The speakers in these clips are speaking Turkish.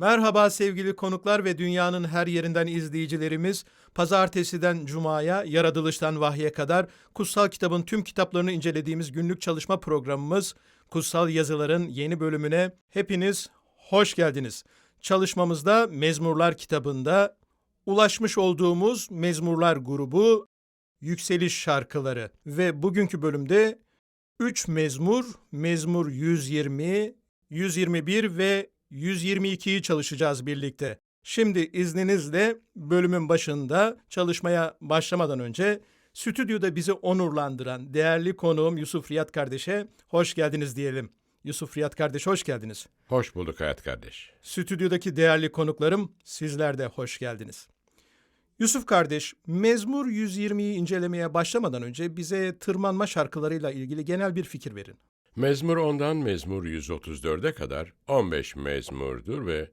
Merhaba sevgili konuklar ve dünyanın her yerinden izleyicilerimiz. Pazartesiden Cuma'ya, Yaratılıştan Vahye kadar kutsal kitabın tüm kitaplarını incelediğimiz günlük çalışma programımız Kutsal Yazıların yeni bölümüne hepiniz hoş geldiniz. Çalışmamızda Mezmurlar kitabında ulaşmış olduğumuz Mezmurlar grubu Yükseliş şarkıları ve bugünkü bölümde 3 mezmur, mezmur 120, 121 ve 122'yi çalışacağız birlikte. Şimdi izninizle bölümün başında çalışmaya başlamadan önce stüdyoda bizi onurlandıran değerli konuğum Yusuf Riyad kardeşe hoş geldiniz diyelim. Yusuf Riyad kardeş hoş geldiniz. Hoş bulduk Hayat kardeş. Stüdyodaki değerli konuklarım sizler de hoş geldiniz. Yusuf kardeş, Mezmur 120'yi incelemeye başlamadan önce bize tırmanma şarkılarıyla ilgili genel bir fikir verin. Mezmur 10'dan Mezmur 134'e kadar 15 mezmurdur ve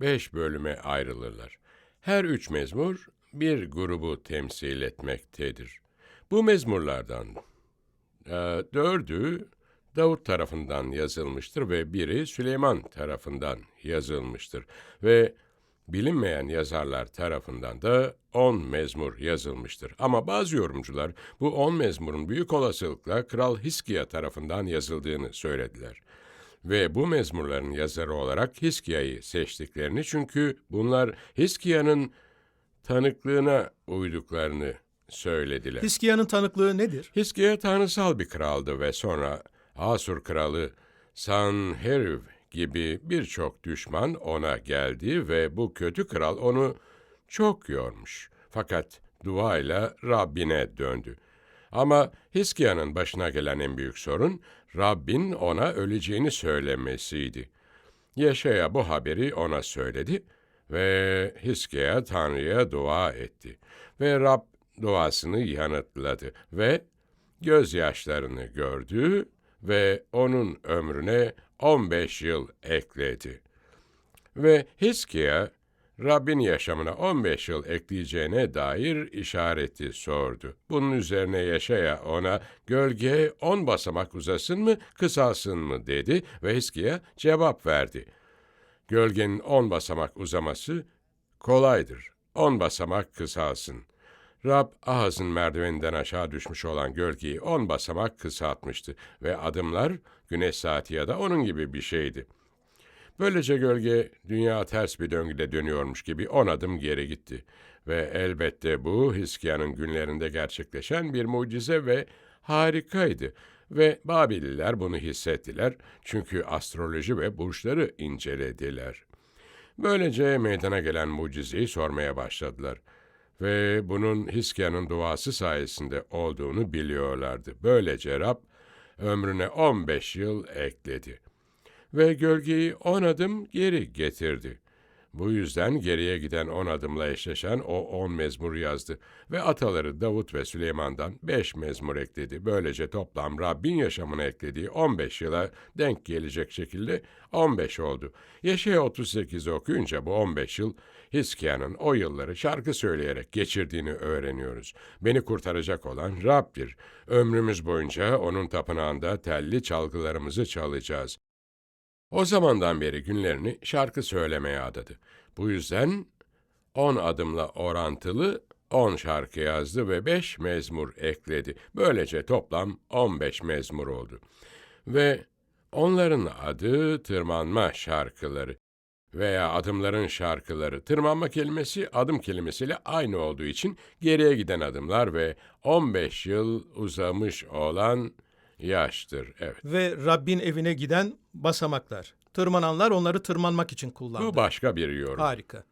5 bölüme ayrılırlar. Her üç mezmur bir grubu temsil etmektedir. Bu mezmurlardan e, dördü Davut tarafından yazılmıştır ve biri Süleyman tarafından yazılmıştır. Ve bilinmeyen yazarlar tarafından da 10 mezmur yazılmıştır. Ama bazı yorumcular bu 10 mezmurun büyük olasılıkla Kral Hiskiya tarafından yazıldığını söylediler. Ve bu mezmurların yazarı olarak Hiskiya'yı seçtiklerini çünkü bunlar Hiskiya'nın tanıklığına uyduklarını söylediler. Hiskia'nın tanıklığı nedir? Hiskiya tanrısal bir kraldı ve sonra Asur kralı Sanherib gibi birçok düşman ona geldi ve bu kötü kral onu çok yormuş. Fakat duayla Rabbine döndü. Ama Hiskia'nın başına gelen en büyük sorun Rabbin ona öleceğini söylemesiydi. Yeşaya bu haberi ona söyledi ve Hiskiya Tanrı'ya dua etti. Ve Rab duasını yanıtladı ve gözyaşlarını gördü ve onun ömrüne 15 yıl ekledi. Ve Hiskiya, Rabbin yaşamına 15 yıl ekleyeceğine dair işareti sordu. Bunun üzerine Yaşaya ona gölge 10 basamak uzasın mı, kısalsın mı dedi ve Hiskiya cevap verdi. Gölgenin 10 basamak uzaması kolaydır. 10 basamak kısalsın. Rab Ahaz'ın merdiveninden aşağı düşmüş olan gölgeyi on basamak kısaltmıştı ve adımlar güneş saati ya da onun gibi bir şeydi. Böylece gölge dünya ters bir döngüde dönüyormuş gibi on adım geri gitti. Ve elbette bu Hiskia'nın günlerinde gerçekleşen bir mucize ve harikaydı. Ve Babililer bunu hissettiler çünkü astroloji ve burçları incelediler. Böylece meydana gelen mucizeyi sormaya başladılar ve bunun Hiskia'nın duası sayesinde olduğunu biliyorlardı. Böylece Rab ömrüne 15 yıl ekledi ve gölgeyi 10 adım geri getirdi. Bu yüzden geriye giden 10 adımla eşleşen o 10 mezmur yazdı ve ataları Davut ve Süleyman'dan 5 mezmur ekledi. Böylece toplam Rabbin yaşamına eklediği 15 yıla denk gelecek şekilde 15 oldu. Yaşaya 38 okuyunca bu 15 yıl Hiskia'nın o yılları şarkı söyleyerek geçirdiğini öğreniyoruz. Beni kurtaracak olan Rab'dir. Ömrümüz boyunca onun tapınağında telli çalgılarımızı çalacağız. O zamandan beri günlerini şarkı söylemeye adadı. Bu yüzden on adımla orantılı on şarkı yazdı ve beş mezmur ekledi. Böylece toplam on beş mezmur oldu. Ve onların adı tırmanma şarkıları. Veya adımların şarkıları. Tırmanma kelimesi adım kelimesiyle aynı olduğu için geriye giden adımlar ve 15 yıl uzamış olan yaştır. Evet. Ve Rabbin evine giden basamaklar. Tırmananlar onları tırmanmak için kullandı. Bu başka bir yorum. Harika.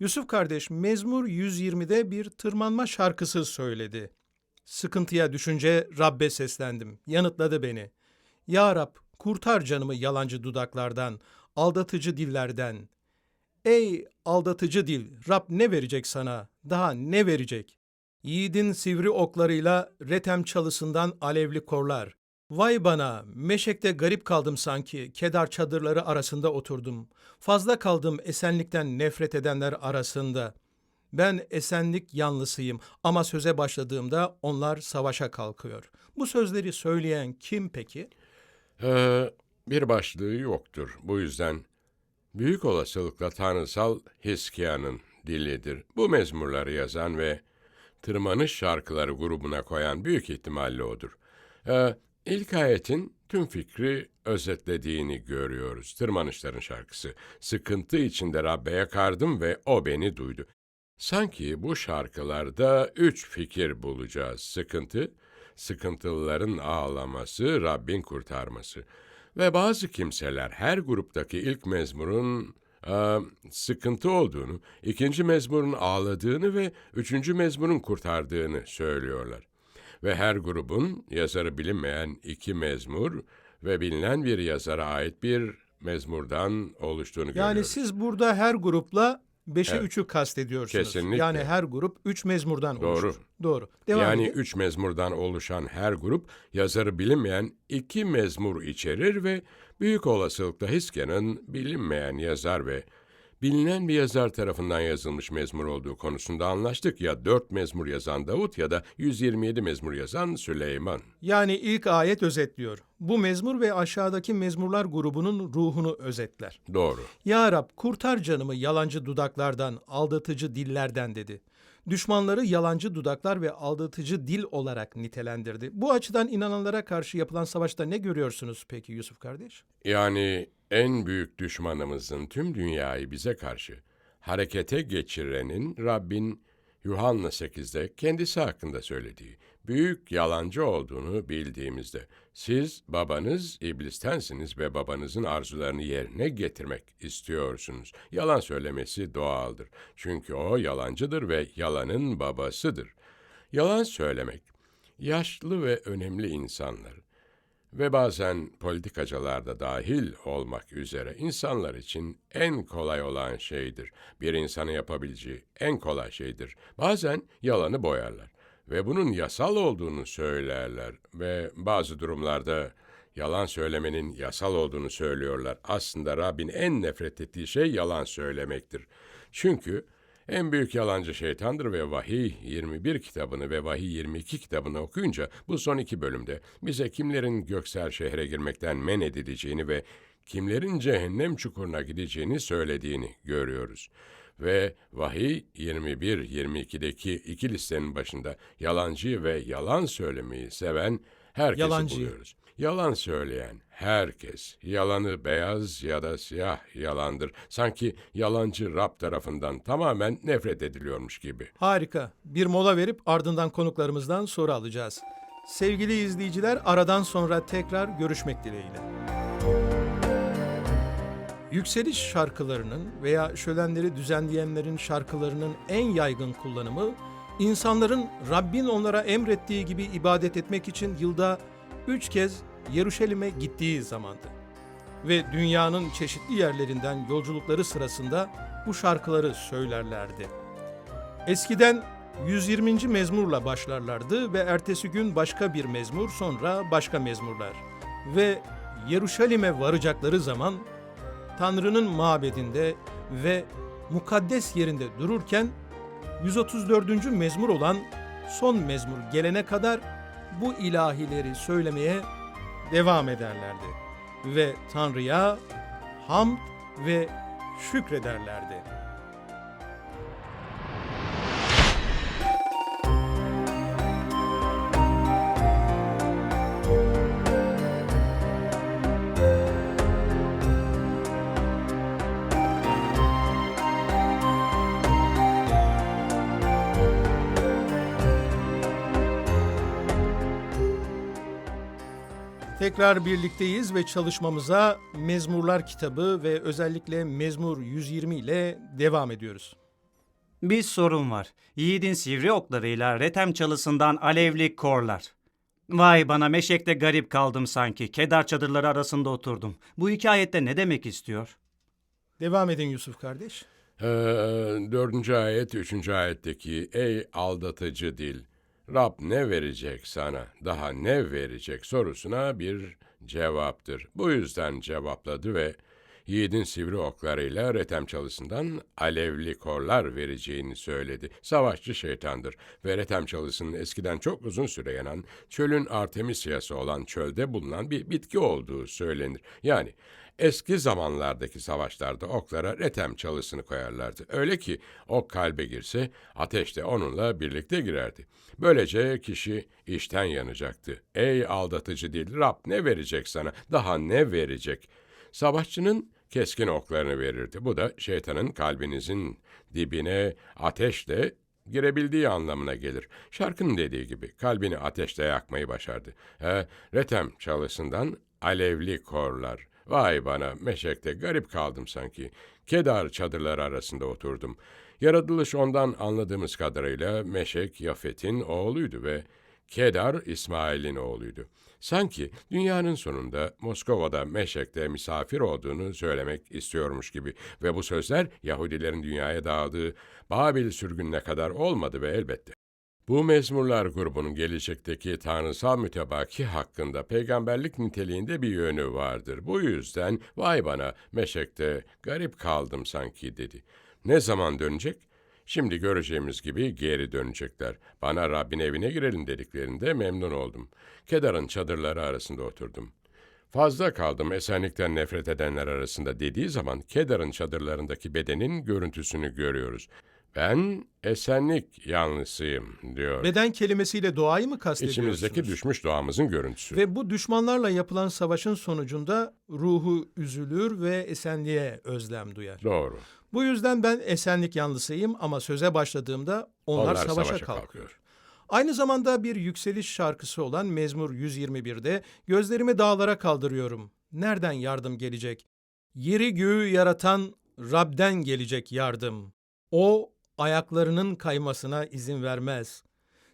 Yusuf kardeş Mezmur 120'de bir tırmanma şarkısı söyledi. Sıkıntıya düşünce Rabbe seslendim. Yanıtladı beni. Ya Rab kurtar canımı yalancı dudaklardan, aldatıcı dillerden. Ey aldatıcı dil, Rab ne verecek sana? Daha ne verecek? Yiğidin sivri oklarıyla retem çalısından alevli korlar. Vay bana, meşekte garip kaldım sanki, kedar çadırları arasında oturdum. Fazla kaldım esenlikten nefret edenler arasında. Ben esenlik yanlısıyım ama söze başladığımda onlar savaşa kalkıyor. Bu sözleri söyleyen kim peki? Ee, bir başlığı yoktur. Bu yüzden büyük olasılıkla tanrısal Hiskia'nın dilidir. Bu mezmurları yazan ve tırmanış şarkıları grubuna koyan büyük ihtimalle odur. Ee, ilk ayetin tüm fikri özetlediğini görüyoruz. Tırmanışların şarkısı. Sıkıntı içinde Rabbe yakardım ve o beni duydu. Sanki bu şarkılarda üç fikir bulacağız. Sıkıntı, sıkıntılıların ağlaması, Rabbin kurtarması. Ve bazı kimseler her gruptaki ilk mezmurun e, sıkıntı olduğunu, ikinci mezmurun ağladığını ve üçüncü mezmurun kurtardığını söylüyorlar. Ve her grubun yazarı bilinmeyen iki mezmur ve bilinen bir yazara ait bir mezmurdan oluştuğunu Yani görüyoruz. siz burada her grupla 5'e Evet. 3'ü kastediyorsunuz. Kesinlikle. Yani her grup 3 mezmurdan Doğru. oluşur. Doğru. Devam yani edin. üç mezmurdan oluşan her grup yazarı bilinmeyen iki mezmur içerir ve büyük olasılıkla Hiske'nin bilinmeyen yazar ve bilinen bir yazar tarafından yazılmış mezmur olduğu konusunda anlaştık. Ya dört mezmur yazan Davut ya da 127 mezmur yazan Süleyman. Yani ilk ayet özetliyor. Bu mezmur ve aşağıdaki mezmurlar grubunun ruhunu özetler. Doğru. Ya Rab kurtar canımı yalancı dudaklardan, aldatıcı dillerden dedi. Düşmanları yalancı dudaklar ve aldatıcı dil olarak nitelendirdi. Bu açıdan inananlara karşı yapılan savaşta ne görüyorsunuz peki Yusuf kardeş? Yani en büyük düşmanımızın tüm dünyayı bize karşı harekete geçirenin Rabbin Yuhanna 8'de kendisi hakkında söylediği büyük yalancı olduğunu bildiğimizde siz babanız iblistensiniz ve babanızın arzularını yerine getirmek istiyorsunuz. Yalan söylemesi doğaldır. Çünkü o yalancıdır ve yalanın babasıdır. Yalan söylemek yaşlı ve önemli insanlar ve bazen politikacılar da dahil olmak üzere insanlar için en kolay olan şeydir. Bir insanın yapabileceği en kolay şeydir. Bazen yalanı boyarlar ve bunun yasal olduğunu söylerler ve bazı durumlarda yalan söylemenin yasal olduğunu söylüyorlar. Aslında Rabbin en nefret ettiği şey yalan söylemektir. Çünkü en büyük yalancı şeytandır ve Vahiy 21 kitabını ve Vahiy 22 kitabını okuyunca bu son iki bölümde bize kimlerin göksel şehre girmekten men edileceğini ve kimlerin cehennem çukuruna gideceğini söylediğini görüyoruz. Ve Vahiy 21-22'deki iki listenin başında yalancı ve yalan söylemeyi seven herkesi Yalancıyı. buluyoruz. Yalan söyleyen herkes, yalanı beyaz ya da siyah yalandır. Sanki yalancı Rab tarafından tamamen nefret ediliyormuş gibi. Harika. Bir mola verip ardından konuklarımızdan soru alacağız. Sevgili izleyiciler aradan sonra tekrar görüşmek dileğiyle. Yükseliş şarkılarının veya şölenleri düzenleyenlerin şarkılarının en yaygın kullanımı insanların Rabbin onlara emrettiği gibi ibadet etmek için yılda üç kez Yeruşalim'e gittiği zamandı. Ve dünyanın çeşitli yerlerinden yolculukları sırasında bu şarkıları söylerlerdi. Eskiden 120. mezmurla başlarlardı ve ertesi gün başka bir mezmur, sonra başka mezmurlar. Ve Yeruşalim'e varacakları zaman Tanrı'nın mabedinde ve mukaddes yerinde dururken 134. mezmur olan son mezmur gelene kadar bu ilahileri söylemeye devam ederlerdi ve Tanrı'ya hamd ve şükrederlerdi. Tekrar birlikteyiz ve çalışmamıza Mezmurlar kitabı ve özellikle Mezmur 120 ile devam ediyoruz. Bir sorun var. Yiğidin sivri oklarıyla retem çalısından alevli korlar. Vay bana meşekte garip kaldım sanki. Kedar çadırları arasında oturdum. Bu hikayette ne demek istiyor? Devam edin Yusuf kardeş. Ee, dördüncü ayet, üçüncü ayetteki ey aldatıcı dil, Rab ne verecek sana, daha ne verecek sorusuna bir cevaptır. Bu yüzden cevapladı ve yiğidin sivri oklarıyla retem çalısından alevli korlar vereceğini söyledi. Savaşçı şeytandır ve retem çalısının eskiden çok uzun süre yanan çölün artemisiası olan çölde bulunan bir bitki olduğu söylenir. Yani Eski zamanlardaki savaşlarda oklara retem çalısını koyarlardı. Öyle ki ok kalbe girse ateş de onunla birlikte girerdi. Böylece kişi işten yanacaktı. Ey aldatıcı dil, Rab ne verecek sana? Daha ne verecek? Savaşçının keskin oklarını verirdi. Bu da şeytanın kalbinizin dibine ateşle girebildiği anlamına gelir. Şarkının dediği gibi kalbini ateşle yakmayı başardı. He, retem çalısından alevli korlar. Vay bana meşekte garip kaldım sanki. Kedar çadırları arasında oturdum. Yaratılış ondan anladığımız kadarıyla Meşek Yafet'in oğluydu ve Kedar İsmail'in oğluydu. Sanki dünyanın sonunda Moskova'da Meşek'te misafir olduğunu söylemek istiyormuş gibi ve bu sözler Yahudilerin dünyaya dağıldığı Babil sürgününe kadar olmadı ve elbette. Bu mezmurlar grubunun gelecekteki tanrısal mütebaki hakkında peygamberlik niteliğinde bir yönü vardır. Bu yüzden vay bana meşekte garip kaldım sanki dedi. Ne zaman dönecek? Şimdi göreceğimiz gibi geri dönecekler. Bana Rabbin evine girelim dediklerinde memnun oldum. Kedar'ın çadırları arasında oturdum. Fazla kaldım esenlikten nefret edenler arasında dediği zaman Kedar'ın çadırlarındaki bedenin görüntüsünü görüyoruz. Ben esenlik yanlısıyım diyor. Beden kelimesiyle doğayı mı kastediyorsunuz? İçimizdeki düşmüş doğamızın görüntüsü. Ve bu düşmanlarla yapılan savaşın sonucunda ruhu üzülür ve esenliğe özlem duyar. Doğru. Bu yüzden ben esenlik yanlısıyım ama söze başladığımda onlar, Onlar savaşa, savaşa kalkıyor. kalkıyor. Aynı zamanda bir yükseliş şarkısı olan Mezmur 121'de gözlerimi dağlara kaldırıyorum. Nereden yardım gelecek? Yeri göğü yaratan Rab'den gelecek yardım. O ayaklarının kaymasına izin vermez.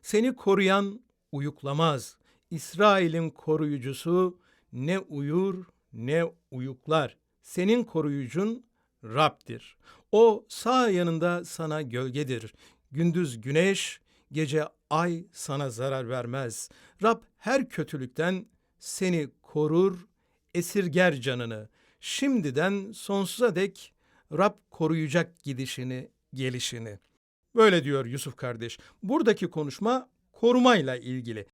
Seni koruyan uyuklamaz. İsrail'in koruyucusu ne uyur ne uyuklar. Senin koruyucun Rab'dir. O sağ yanında sana gölgedir. Gündüz güneş, gece ay sana zarar vermez. Rab her kötülükten seni korur, esirger canını. Şimdiden sonsuza dek Rab koruyacak gidişini, gelişini. Böyle diyor Yusuf kardeş. Buradaki konuşma korumayla ilgili.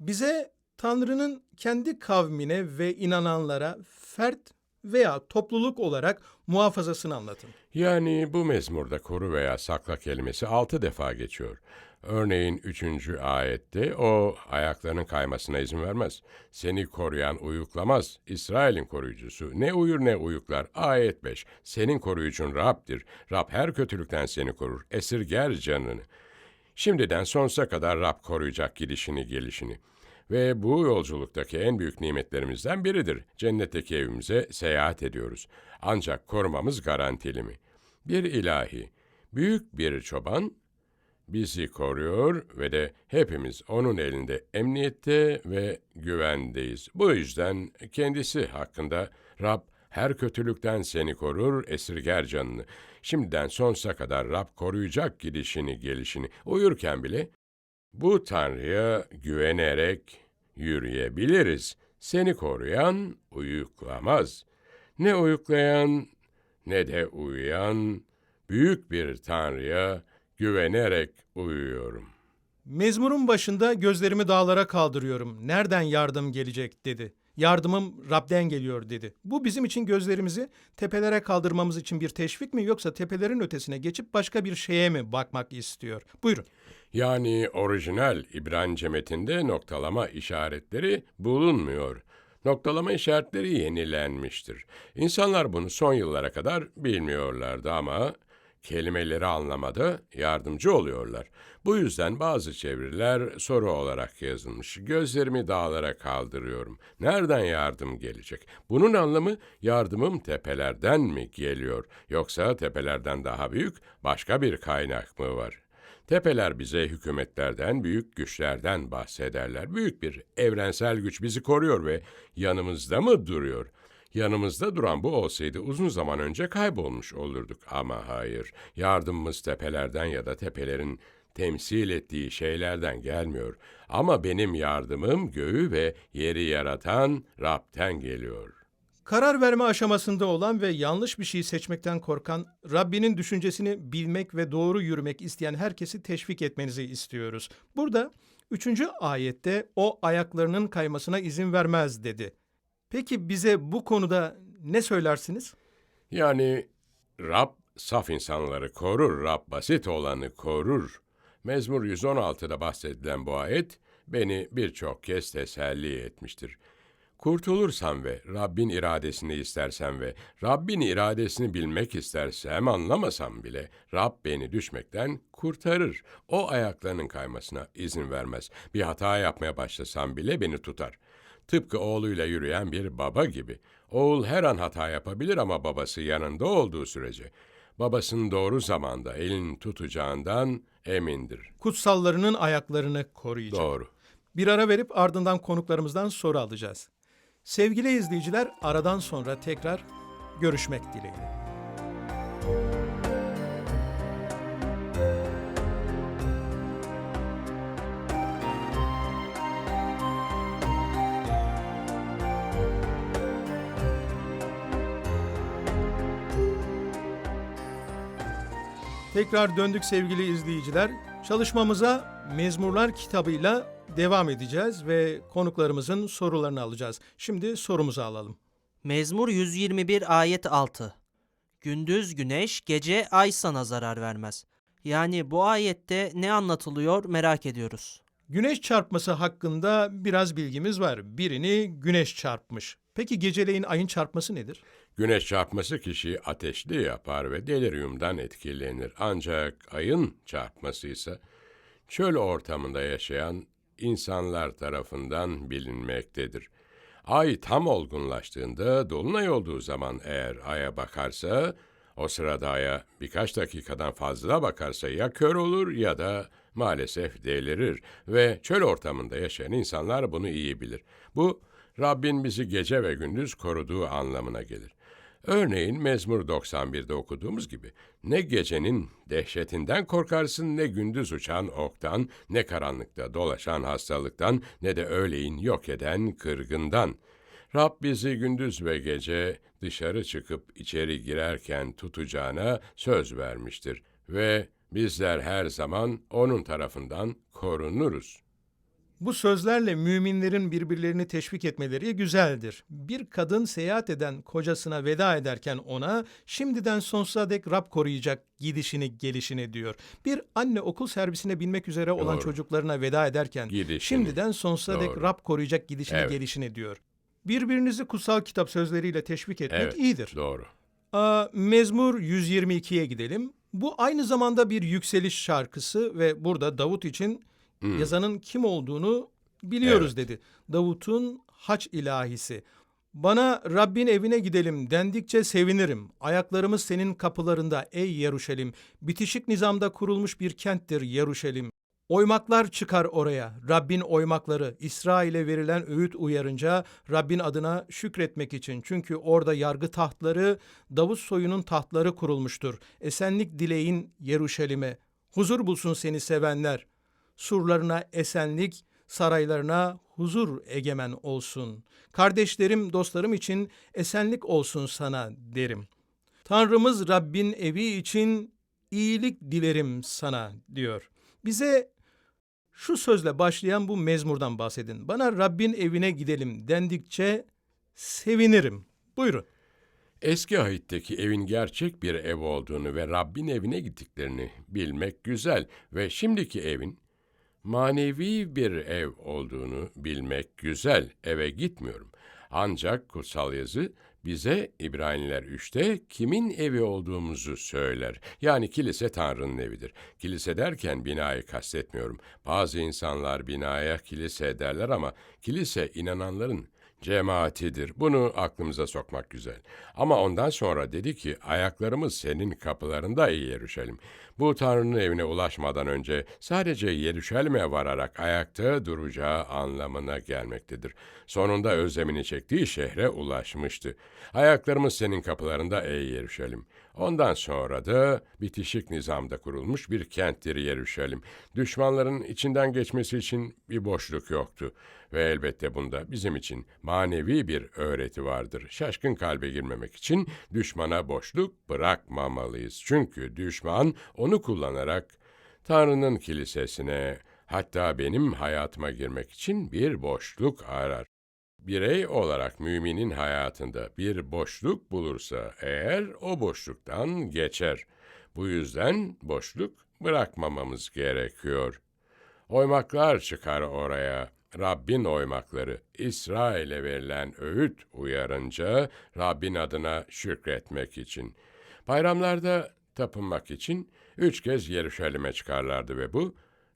Bize Tanrı'nın kendi kavmine ve inananlara fert veya topluluk olarak muhafazasını anlatın. Yani bu mezmurda koru veya sakla kelimesi altı defa geçiyor. Örneğin üçüncü ayette o ayaklarının kaymasına izin vermez. Seni koruyan uyuklamaz. İsrail'in koruyucusu ne uyur ne uyuklar. Ayet 5. Senin koruyucun Rab'dir. Rab her kötülükten seni korur. Esirger canını. Şimdiden sonsuza kadar Rab koruyacak gidişini gelişini. Ve bu yolculuktaki en büyük nimetlerimizden biridir. Cennetteki evimize seyahat ediyoruz. Ancak korumamız garantili mi? Bir ilahi, büyük bir çoban bizi koruyor ve de hepimiz onun elinde emniyette ve güvendeyiz. Bu yüzden kendisi hakkında Rab her kötülükten seni korur, esirger canını. Şimdiden sonsuza kadar Rab koruyacak gidişini, gelişini. Uyurken bile bu Tanrı'ya güvenerek yürüyebiliriz. Seni koruyan uyuklamaz. Ne uyuklayan ne de uyuyan büyük bir Tanrı'ya güvenerek uyuyorum. Mezmurun başında gözlerimi dağlara kaldırıyorum. Nereden yardım gelecek dedi. Yardımım Rab'den geliyor dedi. Bu bizim için gözlerimizi tepelere kaldırmamız için bir teşvik mi yoksa tepelerin ötesine geçip başka bir şeye mi bakmak istiyor? Buyurun. Yani orijinal İbranice metinde noktalama işaretleri bulunmuyor. Noktalama işaretleri yenilenmiştir. İnsanlar bunu son yıllara kadar bilmiyorlardı ama kelimeleri anlamada yardımcı oluyorlar. Bu yüzden bazı çeviriler soru olarak yazılmış. Gözlerimi dağlara kaldırıyorum. Nereden yardım gelecek? Bunun anlamı yardımım tepelerden mi geliyor? Yoksa tepelerden daha büyük başka bir kaynak mı var? Tepeler bize hükümetlerden, büyük güçlerden bahsederler. Büyük bir evrensel güç bizi koruyor ve yanımızda mı duruyor? Yanımızda duran bu olsaydı uzun zaman önce kaybolmuş olurduk ama hayır. Yardımımız tepelerden ya da tepelerin temsil ettiği şeylerden gelmiyor. Ama benim yardımım göğü ve yeri yaratan Rab'den geliyor. Karar verme aşamasında olan ve yanlış bir şey seçmekten korkan, Rabbinin düşüncesini bilmek ve doğru yürümek isteyen herkesi teşvik etmenizi istiyoruz. Burada 3. ayette o ayaklarının kaymasına izin vermez dedi. Peki bize bu konuda ne söylersiniz? Yani Rab saf insanları korur, Rab basit olanı korur. Mezmur 116'da bahsedilen bu ayet beni birçok kez teselli etmiştir. Kurtulursam ve Rabbin iradesini istersem ve Rabbin iradesini bilmek istersem anlamasam bile Rab beni düşmekten kurtarır. O ayaklarının kaymasına izin vermez. Bir hata yapmaya başlasam bile beni tutar. Tıpkı oğluyla yürüyen bir baba gibi. Oğul her an hata yapabilir ama babası yanında olduğu sürece babasının doğru zamanda elini tutacağından emindir. Kutsallarının ayaklarını koruyacak. Doğru. Bir ara verip ardından konuklarımızdan soru alacağız. Sevgili izleyiciler, aradan sonra tekrar görüşmek dileğiyle. Tekrar döndük sevgili izleyiciler. Çalışmamıza Mezmurlar kitabıyla devam edeceğiz ve konuklarımızın sorularını alacağız. Şimdi sorumuzu alalım. Mezmur 121 ayet 6. Gündüz güneş, gece ay sana zarar vermez. Yani bu ayette ne anlatılıyor merak ediyoruz. Güneş çarpması hakkında biraz bilgimiz var. Birini güneş çarpmış. Peki geceleyin ayın çarpması nedir? Güneş çarpması kişiyi ateşli yapar ve deliriumdan etkilenir. Ancak ayın çarpması ise çöl ortamında yaşayan insanlar tarafından bilinmektedir. Ay tam olgunlaştığında, dolunay olduğu zaman eğer aya bakarsa, o sırada aya birkaç dakikadan fazla bakarsa ya kör olur ya da maalesef delirir ve çöl ortamında yaşayan insanlar bunu iyi bilir. Bu, Rabbin bizi gece ve gündüz koruduğu anlamına gelir. Örneğin Mezmur 91'de okuduğumuz gibi ne gecenin dehşetinden korkarsın ne gündüz uçan oktan, ne karanlıkta dolaşan hastalıktan ne de öğleyin yok eden kırgından. Rab bizi gündüz ve gece dışarı çıkıp içeri girerken tutacağına söz vermiştir ve bizler her zaman onun tarafından korunuruz. Bu sözlerle müminlerin birbirlerini teşvik etmeleri güzeldir. Bir kadın seyahat eden kocasına veda ederken ona şimdiden sonsuza dek Rab koruyacak gidişini gelişini diyor. Bir anne okul servisine binmek üzere olan Doğru. çocuklarına veda ederken Gidişini. şimdiden sonsuza dek Doğru. Rab koruyacak gidişini Evet. gelişini diyor. Birbirinizi kutsal kitap sözleriyle teşvik etmek Evet, iyidir. doğru. Aa, Mezmur 122'ye gidelim. Bu aynı zamanda bir yükseliş şarkısı ve burada Davut için yazanın kim olduğunu biliyoruz Hmm. Evet. dedi. Davut'un haç ilahisi. Bana Rabbin evine gidelim dendikçe sevinirim. Ayaklarımız senin kapılarında ey Yeruşalim. Bitişik nizamda kurulmuş bir kenttir Yeruşalim. Oymaklar çıkar oraya. Rabbin oymakları İsrail'e verilen öğüt uyarınca Rabbin adına şükretmek için. Çünkü orada yargı tahtları, Davut soyunun tahtları kurulmuştur. Esenlik dileyin Yeruşalim'e. Huzur bulsun seni sevenler. Surlarına esenlik, saraylarına huzur egemen olsun. Kardeşlerim, dostlarım için esenlik olsun sana derim. Tanrımız Rabbin evi için iyilik dilerim sana diyor. Bize şu sözle başlayan bu mezmurdan bahsedin. Bana Rabbin evine gidelim dendikçe sevinirim. Buyurun. Eski ahitteki evin gerçek bir ev olduğunu ve Rabbin evine gittiklerini bilmek güzel ve şimdiki evin manevi bir ev olduğunu bilmek güzel. Eve gitmiyorum. Ancak kutsal yazı bize İbraniler 3'te kimin evi olduğumuzu söyler. Yani kilise Tanrı'nın evidir. Kilise derken binayı kastetmiyorum. Bazı insanlar binaya kilise derler ama kilise inananların cemaatidir. Bunu aklımıza sokmak güzel. Ama ondan sonra dedi ki ayaklarımız senin kapılarında ey Yeruşalim. Bu Tanrı'nın evine ulaşmadan önce sadece Yeruşalim'e vararak ayakta duracağı anlamına gelmektedir. Sonunda özlemini çektiği şehre ulaşmıştı. Ayaklarımız senin kapılarında ey Yeruşalim. Ondan sonra da bitişik nizamda kurulmuş bir kenttir Yeruşalim. Düşmanların içinden geçmesi için bir boşluk yoktu. Ve elbette bunda bizim için manevi bir öğreti vardır. Şaşkın kalbe girmemek için düşmana boşluk bırakmamalıyız. Çünkü düşman onu kullanarak Tanrı'nın kilisesine, hatta benim hayatıma girmek için bir boşluk arar. Birey olarak müminin hayatında bir boşluk bulursa eğer o boşluktan geçer. Bu yüzden boşluk bırakmamamız gerekiyor. Oymaklar çıkar oraya. Rabbin oymakları İsrail'e verilen öğüt uyarınca Rabbin adına şükretmek için. Bayramlarda tapınmak için üç kez Yeruşalim'e çıkarlardı ve bu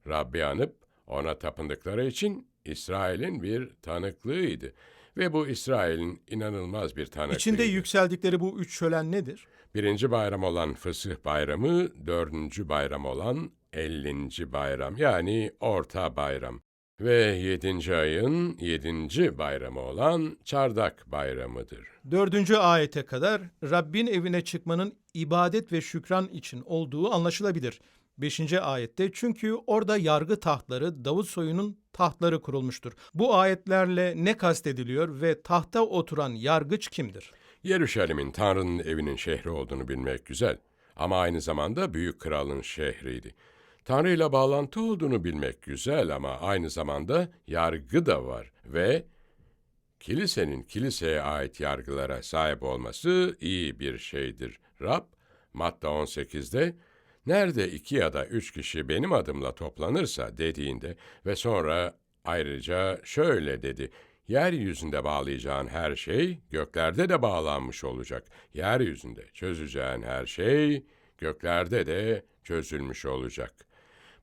Rabbi anıp ona tapındıkları için İsrail'in bir tanıklığıydı. Ve bu İsrail'in inanılmaz bir tanıklığıydı. İçinde yükseldikleri bu üç şölen nedir? Birinci bayram olan Fısıh Bayramı, dördüncü bayram olan ellinci bayram yani Orta Bayram ve yedinci ayın yedinci bayramı olan Çardak Bayramıdır. Dördüncü ayete kadar Rabbin evine çıkmanın ibadet ve şükran için olduğu anlaşılabilir. Beşinci ayette çünkü orada yargı tahtları Davut soyunun tahtları kurulmuştur. Bu ayetlerle ne kastediliyor ve tahta oturan yargıç kimdir? Yeruşalim'in Tanrı'nın evinin şehri olduğunu bilmek güzel ama aynı zamanda büyük kralın şehriydi. Tanrı ile bağlantı olduğunu bilmek güzel ama aynı zamanda yargı da var ve kilisenin kiliseye ait yargılara sahip olması iyi bir şeydir. Rab, Matta 18'de nerede iki ya da üç kişi benim adımla toplanırsa dediğinde ve sonra ayrıca şöyle dedi. Yeryüzünde bağlayacağın her şey göklerde de bağlanmış olacak. Yeryüzünde çözeceğin her şey göklerde de çözülmüş olacak.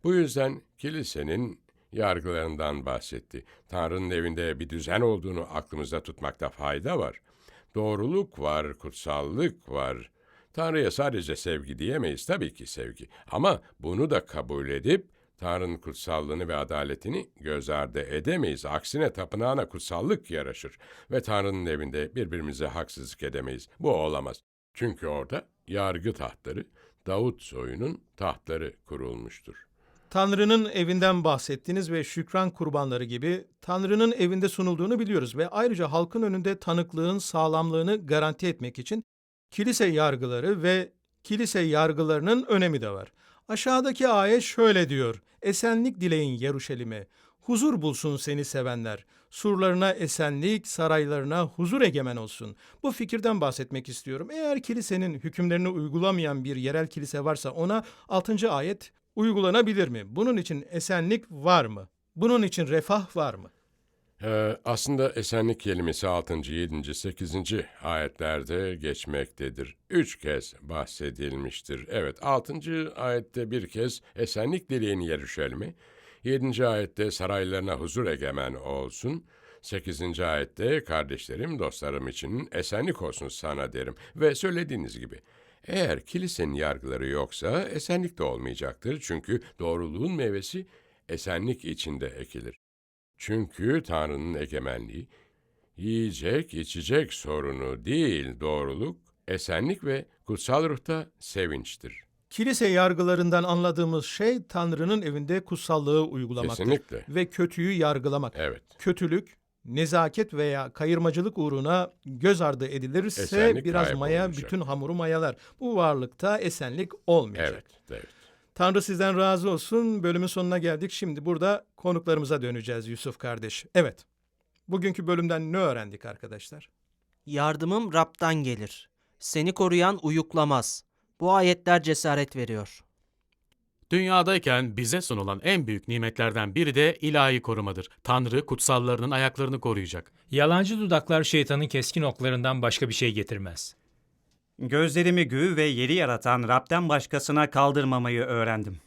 Bu yüzden kilisenin yargılarından bahsetti. Tanrı'nın evinde bir düzen olduğunu aklımızda tutmakta fayda var. Doğruluk var, kutsallık var. Tanrı'ya sadece sevgi diyemeyiz tabii ki sevgi. Ama bunu da kabul edip Tanrı'nın kutsallığını ve adaletini göz ardı edemeyiz. Aksine tapınağına kutsallık yaraşır. Ve Tanrı'nın evinde birbirimize haksızlık edemeyiz. Bu olamaz. Çünkü orada yargı tahtları, Davut soyunun tahtları kurulmuştur. Tanrı'nın evinden bahsettiniz ve şükran kurbanları gibi Tanrı'nın evinde sunulduğunu biliyoruz ve ayrıca halkın önünde tanıklığın sağlamlığını garanti etmek için kilise yargıları ve kilise yargılarının önemi de var. Aşağıdaki ayet şöyle diyor. Esenlik dileyin Yeruşalim'e. Huzur bulsun seni sevenler. Surlarına esenlik, saraylarına huzur egemen olsun. Bu fikirden bahsetmek istiyorum. Eğer kilisenin hükümlerini uygulamayan bir yerel kilise varsa ona 6. ayet uygulanabilir mi? Bunun için esenlik var mı? Bunun için refah var mı? Ee, aslında esenlik kelimesi 6. 7. 8. ayetlerde geçmektedir. Üç kez bahsedilmiştir. Evet 6. ayette bir kez esenlik dileğini Yeruşalim'e, 7. ayette saraylarına huzur egemen olsun, 8. ayette kardeşlerim, dostlarım için esenlik olsun sana derim. Ve söylediğiniz gibi eğer kilisenin yargıları yoksa esenlik de olmayacaktır. Çünkü doğruluğun meyvesi esenlik içinde ekilir. Çünkü Tanrı'nın egemenliği, yiyecek, içecek sorunu değil doğruluk, esenlik ve kutsal ruhta sevinçtir. Kilise yargılarından anladığımız şey Tanrı'nın evinde kutsallığı uygulamaktır. Kesinlikle. Ve kötüyü yargılamak. Evet. Kötülük, nezaket veya kayırmacılık uğruna göz ardı edilirse Esenlik biraz maya kaybolacak. bütün hamuru mayalar. Bu varlıkta esenlik olmayacak. Evet, evet. Tanrı sizden razı olsun. Bölümün sonuna geldik. Şimdi burada konuklarımıza döneceğiz Yusuf kardeş. Evet. Bugünkü bölümden ne öğrendik arkadaşlar? Yardımım Rab'dan gelir. Seni koruyan uyuklamaz. Bu ayetler cesaret veriyor. Dünyadayken bize sunulan en büyük nimetlerden biri de ilahi korumadır. Tanrı kutsallarının ayaklarını koruyacak. Yalancı dudaklar şeytanın keskin oklarından başka bir şey getirmez. Gözlerimi göğü ve yeri yaratan Rab'den başkasına kaldırmamayı öğrendim.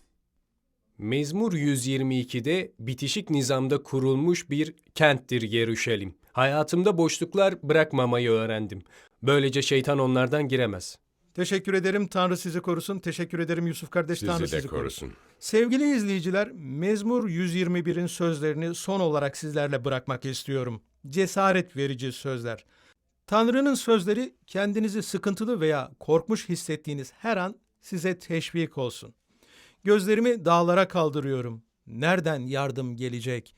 Mezmur 122'de bitişik nizamda kurulmuş bir kenttir Yeruşalim. Hayatımda boşluklar bırakmamayı öğrendim. Böylece şeytan onlardan giremez. Teşekkür ederim. Tanrı sizi korusun. Teşekkür ederim Yusuf kardeş. Tanrı Sizi de sizi korusun. korusun. Sevgili izleyiciler, Mezmur 121'in sözlerini son olarak sizlerle bırakmak istiyorum. Cesaret verici sözler. Tanrı'nın sözleri kendinizi sıkıntılı veya korkmuş hissettiğiniz her an size teşvik olsun. Gözlerimi dağlara kaldırıyorum. Nereden yardım gelecek?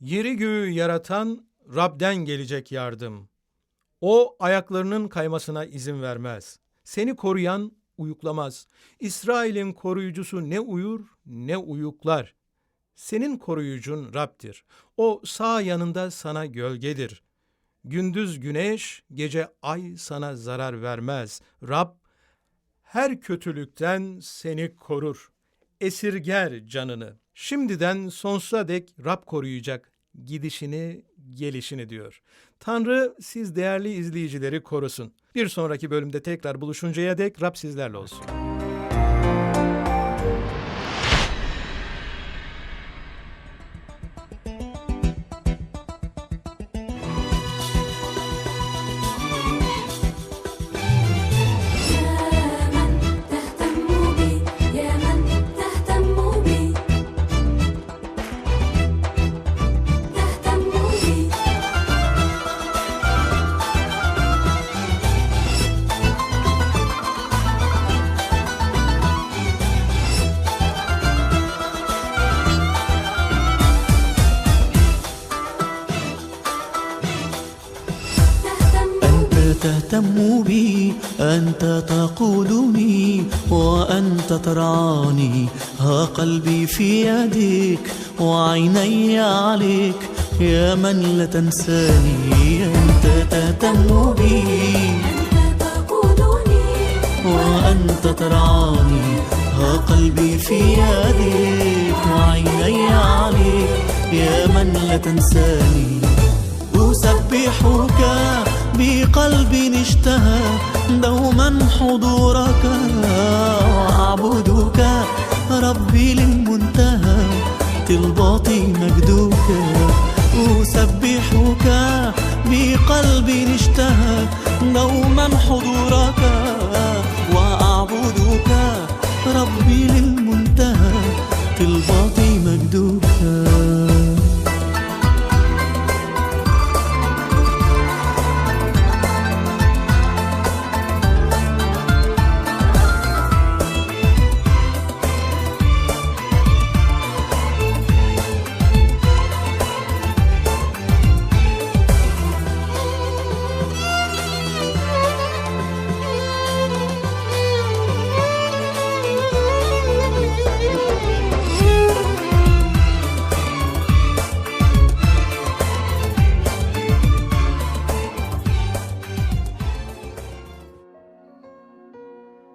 Yeri göğü yaratan Rab'den gelecek yardım. O ayaklarının kaymasına izin vermez. Seni koruyan uyuklamaz. İsrail'in koruyucusu ne uyur ne uyuklar. Senin koruyucun Rab'dir. O sağ yanında sana gölgedir. Gündüz güneş, gece ay sana zarar vermez. Rab her kötülükten seni korur. Esirger canını. Şimdiden sonsuza dek Rab koruyacak gidişini, gelişini diyor. Tanrı siz değerli izleyicileri korusun. Bir sonraki bölümde tekrar buluşuncaya dek Rab sizlerle olsun. أنت تقودني وأنت ترعاني ها قلبي في يديك وعيني عليك يا من لا تنساني أنت تهتم بي. أنت تقودني وأنت ترعاني ها قلبي في يديك وعيني عليك يا من لا تنساني. أسبحك بقلب اشتهى دوما حضورك وأعبدك ربي للمنتهى طلباتي مجدوك أسبحك بقلب اشتهى دوما حضورك